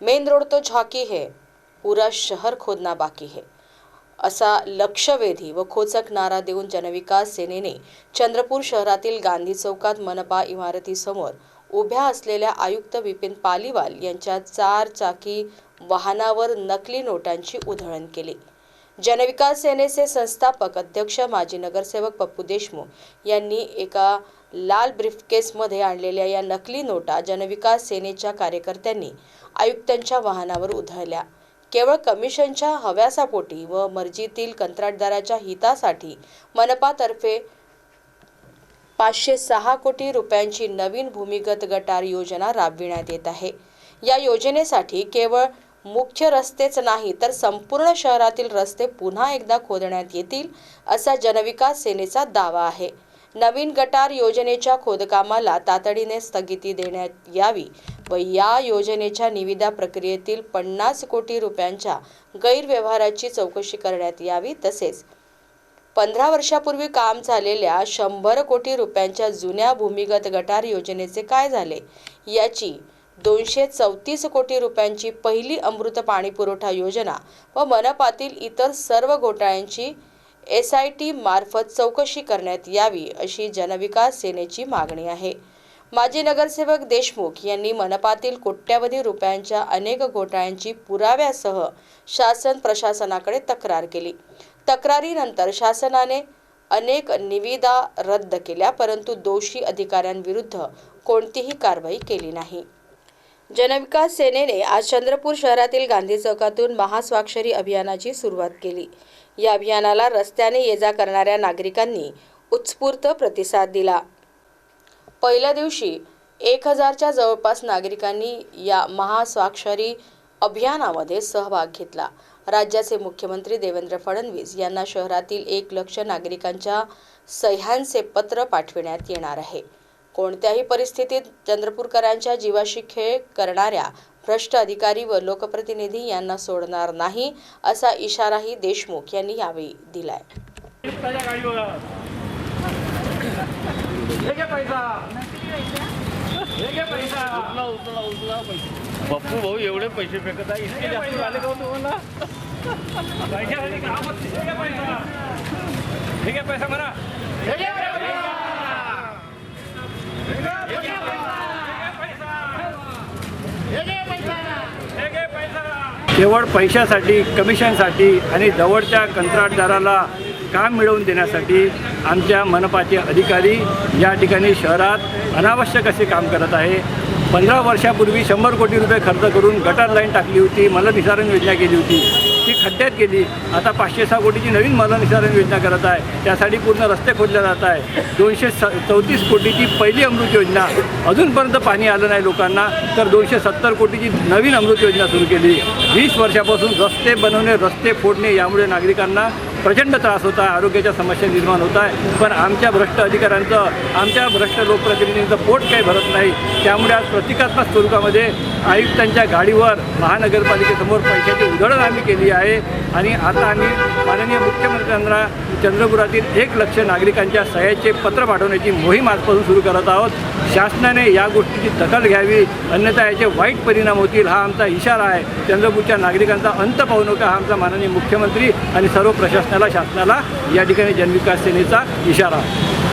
Main road तो झाकी है पूरा शहर खोदना बाकी है. असा लक्षवेधी व खोचक नारा देऊन जनविकास सेनेने चंद्रपूर शहरातील गांधी चौकात मनपा इमारतीसमोर उभ्या असलेल्या आयुक्त विपिन पालीवाल यांच्या चार चाकी वाहनावर नकली नोटांची उधळण केली. जनविकास सेनेचे संस्थापक अध्यक्ष माजी नगरसेवक पप्पू देशमुख यांनी एका लाल ब्रीफकेसमध्ये आणलेल्या या नकली नोटा जनविकास सेनेच्या कार्यकर्त्यांनी आयुक्तांच्या वाहनावर उधळल्या. केवळ कमिशनच्या हव्यासापोटी व मर्जीतील कंत्राटदाराच्या हितासाठी मनपातर्फे पाचशे सहा कोटी रुपयांची नवीन भूमिगत गटार योजना राबविण्यात येत आहे. या योजनेसाठी केवळ मुख्य रस्तेच नाही तर संपूर्ण शहरातील रस्ते पुन्हा एकदा खोदण्यात येतील असा जनविकास सेनेचा दावा आहे. नवीन गटार योजनेच्या खोदकामाला तातडीने स्थगिती देण्यात यावी व या योजनेच्या निविदा प्रक्रियेतील पन्नास कोटी रुपयांच्या गैरव्यवहाराची चौकशी करण्यात यावी तसेच पंधरा वर्षापूर्वी काम झालेल्या शंभर कोटी रुपयांच्या जुन्या भूमिगत गटार योजनेचे काय झाले याची दोनशे चौतीस कोटी रुपयांची पहिली अमृत पाणी पुरवठा योजना व मनपातील इतर सर्व घोटाळ्यांची एस आय टी मार्फत चौकशी करण्यात यावी अशी जनविकास सेनेची मागणी आहे. माजी नगरसेवक देशमुख यांनी मनपातील कोट्यावधी रुपयांच्या अनेक घोटाळ्यांची पुराव्यासह शासन प्रशासनाकडे तक्रार केली. तक्रारीनंतर शासनाने अनेक निविदा रद्द केल्या परंतु दोषी अधिकाऱ्यांविरुद्ध कोणतीही कारवाई केली नाही. जनविकास सेनेने आज चंद्रपूर शहरातील गांधी चौकातून महास्वाक्षरी अभियानाची सुरुवात केली. या अभियानाला रस्त्याने ये जा करणाऱ्या नागरिकांनी उत्स्फूर्त प्रतिसाद दिला. पहिल्या दिवशी एक हजारच्या जवळपास नागरिकांनी या महास्वाक्षरी अभियानामध्ये सहभाग घेतला. राज्याचे मुख्यमंत्री देवेंद्र फडणवीस यांना शहरातील एक लक्ष नागरिकांच्या सह्यांचे पत्र पाठविण्यात येणार आहे. कोणत्याही परिस्थितीत चंद्रपूरकरांच्या जीवाशी खेळ करणाऱ्या भ्रष्ट अधिकारी व लोकप्रतिनिधी यांना सोडणार नाही असा इशाराही देशमुख यांनी यावेळी दिलाय. हे हे पप्पू भाऊ एवढे पैसे फेकत आहे इतके जास्त झाले का हो तुम्हाला? पैशासाठी काम असते. हे घे पैसा. हे घे पैसा म्हणा हे घे पैसा हे घे पैसा हे घे पैसा हे घे पैसा केवळ पैशासाठी कमिशनसाठी आणि जवळच्या कंत्राटदाराला काम मिळवून देण्यासाठी आमच्या मनपाचे अधिकारी या ठिकाणी शहरात अनावश्यक असे काम करत आहे. पंधरा वर्षापूर्वी शंभर कोटी रुपये खर्च करून गटर लाईन टाकली होती मलनिसारण योजना केली होती. ती खड्ड्यात गेली. आता पाचशे सहा कोटीची नवीन मलनिसारण योजना करत आहे. त्यासाठी पूर्ण रस्ते खोदले जात आहे. दोनशे स चौतीस कोटीची पहिली अमृत योजना. अजूनपर्यंत पाणी आलं नाही लोकांना तर दोनशे सत्तर कोटीची नवीन अमृत योजना सुरू केली. वीस वर्षापासून रस्ते बनवणे रस्ते फोडणे यामुळे नागरिकांना प्रचंड त्रास होत आहे आरोग्याच्या समस्या निर्माण होत आहे पण आमच्या भ्रष्ट अधिकाऱ्यांचं आमच्या भ्रष्ट लोकप्रतिनिधींचं पोट काही भरत नाही. त्यामुळे आज प्रतिकात्मक स्वरूपामध्ये आयुक्तांच्या गाडीवर महानगरपालिकेसमोर पैशाची उधळण आम्ही केली आहे. आणि आता आम्ही माननीय मुख्यमंत्र्यांना चंद्रपुरातील एक लक्ष नागरिकांच्या सह्याचे पत्र पाठवण्याची मोहीम आजपासून सुरू करत आहोत. शासनाने या गोष्टीची दखल घ्यावी अन्यथा याचे वाईट परिणाम होतील हा आमचा इशारा आहे. चंद्रपूरच्या नागरिकांचा अंत पाहू नका हा आमचा माननीय मुख्यमंत्री आणि सर्व प्रशासन शासनाला या ठिकाणी जनविकास सेनेचा इशारा.